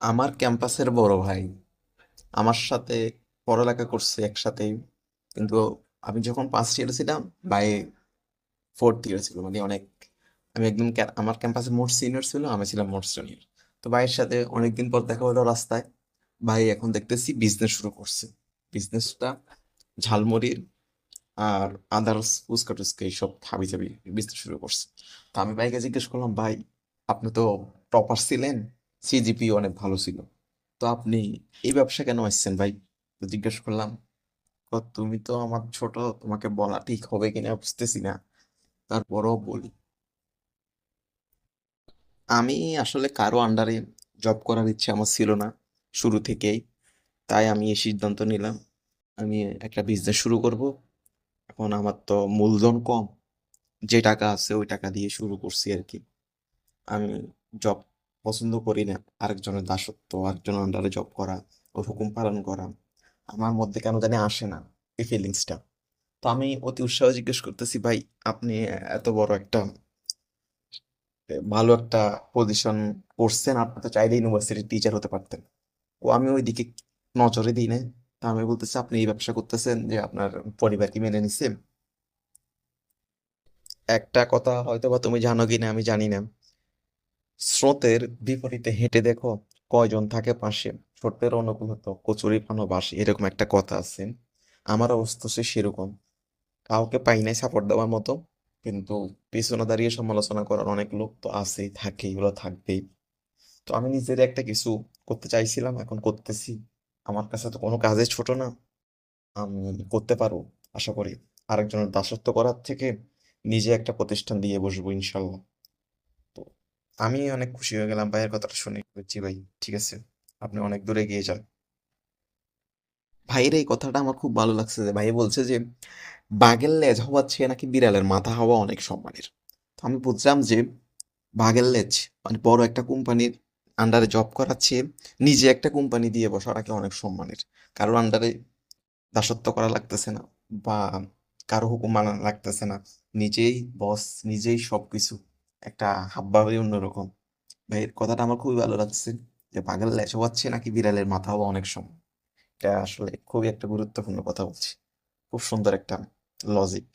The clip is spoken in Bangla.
আমার ক্যাম্পাসের বড় ভাই আমার সাথে পড়ালেখা করছে একসাথেই। কিন্তু আমি যখন ফার্স্ট ইয়ারে ছিলাম, ভাই ফোর্থ ইয়ার ছিল মানে অনেক, আমি একদম আমার ক্যাম্পাসে মোট সিনিয়র ছিল, আমি ছিলাম মোট সিনিয়র তো ভাইয়ের সাথে অনেকদিন পর দেখা হলো রাস্তায়। ভাই এখন দেখতেছি বিজনেস শুরু করছে। বিজনেসটা ঝালমুড়ির আর আদার্স ফুচকা টুচকা এইসব হাবি জাবি বিজনেস শুরু করছে। তো আমি ভাইকে জিজ্ঞেস করলাম, ভাই, আপনি তো টপার ছিলেন? সিজিপি অনেক ভালো ছিল। তো আপনি এই ব্যবসা কেন আসছেন ভাই? তো জিজ্ঞেস করলাম। তুমি তো আমার ছোট, তোমাকে বলা ঠিক হবে কিনা বুঝতেছি না। তারপরও বলি। আমি আসলে কারও আন্ডারে জব করার ইচ্ছে আমার ছিল না শুরু থেকেই। তাই আমি এই সিদ্ধান্ত নিলাম। আমি একটা বিজনেস শুরু করব। এখন আমার তো মূলধন কম। যে টাকা আছে ওই টাকা দিয়ে শুরু করছি আর কি। আমি জব পছন্দ করি না। আরেকজনের দাসত্ব, আরেকজনের আন্ডারে জব করা ও হুকুম পালন করা, আমার মধ্যে কেন জানি আসে না এই ফিলিংসটা তো আমি অতি উৎসাহ জিজ্ঞেস করতেছি, ভাই, আপনি এত বড় একটা ভালো একটা পজিশন করছেন, আপনি তো চাইলে ইউনিভার্সিটির টিচার হতে পারতেন। ও আমি ওই দিকে নজরে দিই না তা আমি বলতেছি, আপনি এই ব্যবসা করতেছেন যে আপনার পরিবার কি মেনে নিছে? একটা কথা হয়তো বা তুমি জানো কি না আমি জানি না। স্রোতের বিপরীতে হেঁটে দেখো কয়জন থাকে পাশে। স্রোতের অনুকূল হতো কচুরি পানো বাসি এরকম একটা কথা আছে। আমার অবস্থা হচ্ছে সেরকম। কাউকে পাই নাই সাপোর্ট দেওয়ার মতো, কিন্তু পিছনে দাঁড়িয়ে সমালোচনা করার অনেক লোক তো আছেই, থাকে, এগুলো থাকবেই। তো আমি নিজের একটা কিছু করতে চাইছিলাম, এখন করতেছি। আমার কাছে তো কোনো কাজে ছোট না। আমি করতে পারব, আশা করি। আরেকজনের দাসত্ব করার থেকে নিজে একটা প্রতিষ্ঠান দিয়ে বসবো, ইনশাল্লাহ। আমি অনেক খুশি হয়ে গেলাম। ভাইয়ের কথাটা শুনে বুঝছি ভাই, ঠিক আছে, আপনি অনেক দূরে গিয়ে যান। ভাইয়ের এই কথাটা আমার খুব ভালো লাগছে যে ভাই বলছে যে, বাঘের লেজ হওয়ার চেয়ে নাকি বিড়ালের মাথা হওয়া অনেক সম্মানের। তো আমি বুঝলাম যে, বাঘের লেজ মানে বড় একটা কোম্পানির আন্ডারে জব করার চেয়ে নিজে একটা কোম্পানি দিয়ে বসা নাকি অনেক সম্মানের। কারোর আন্ডারে দাসত্ব করা লাগতেছে না বা কারও হুকুম মানা লাগতেছে না। নিজেই বস নিজেই সবকিছু। একটা হাবভাবই অন্যরকম। ভাইয়ের কথাটা আমার খুবই ভালো লাগছে যে বাঘের লেজ হচ্ছে নাকি বিড়ালের মাথা হওয়া অনেক সময়? এটা আসলে খুবই একটা গুরুত্বপূর্ণ কথা বলছি। খুব সুন্দর একটা লজিক